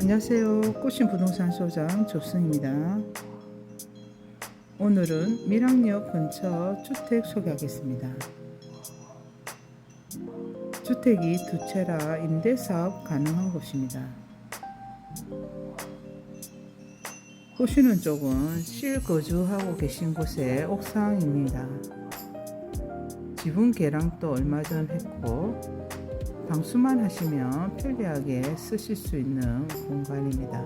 안녕하세요. 꽃신 부동산 소장 조승입니다. 오늘은 밀양역 근처 주택 소개하겠습니다. 주택이 두 채라 임대 사업 가능한 곳입니다. 보시는 쪽은 실거주하고 계신 곳의 옥상입니다. 지붕 개량도 얼마 전 했고 방수만 하시면 편리하게 쓰실 수 있는 공간입니다.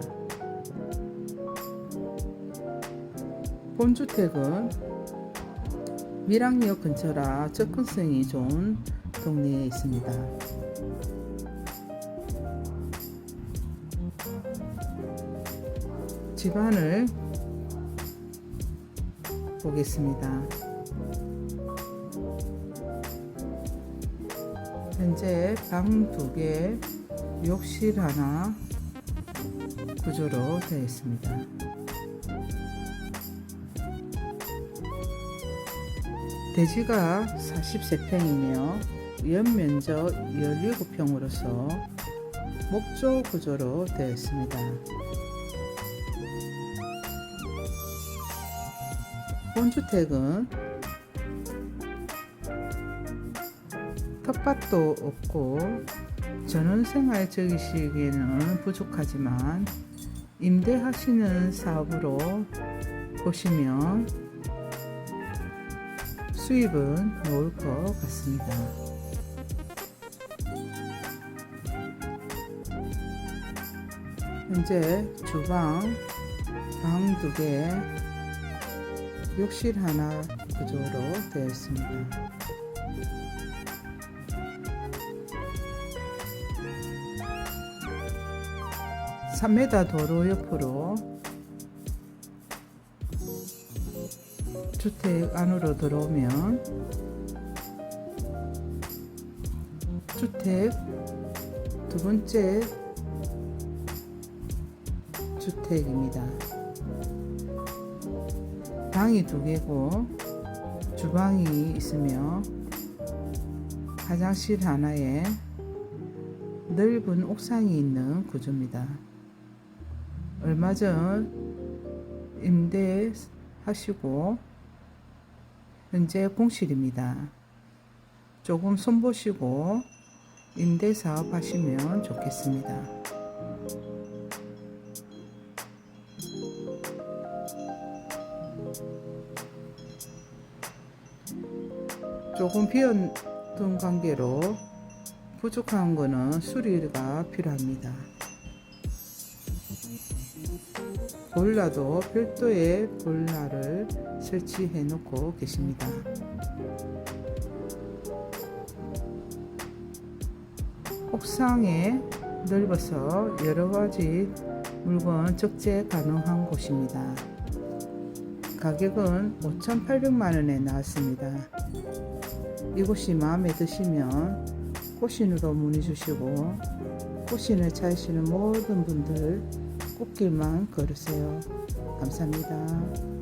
본주택은 밀양역 근처라 접근성이 좋은 동네에 있습니다. 집안을 보겠습니다. 현재 방 두 개, 욕실 하나 구조로 되어 있습니다. 대지가 43평이며 연면적 17평으로서 목조 구조로 되어 있습니다. 본주택은 텃밭도 없고 전원생활 즐기시기에는 부족하지만 임대하시는 사업으로 보시면 수입은 놓을 것 같습니다. 현재 주방 방 두 개, 욕실 하나 구조로 되어 있습니다. 3m 도로 옆으로 주택 안으로 들어오면 주택 두 번째 주택입니다. 방이 두 개고 주방이 있으며 화장실 하나에 넓은 옥상이 있는 구조입니다. 얼마 전 임대하시고 현재 공실입니다. 조금 손보시고 임대 사업 하시면 좋겠습니다. 조금 비었던 관계로 부족한 거는 수리가 필요합니다. 보일러도 별도의 보일러를 설치해 놓고 계십니다. 옥상에 넓어서 여러 가지 물건 적재 가능한 곳입니다. 가격은 5,800만 원에 나왔습니다. 이곳이 마음에 드시면 꽃신으로 문의 주시고 꽃신을 찾으시는 모든 분들 꽃길만 걸으세요. 감사합니다.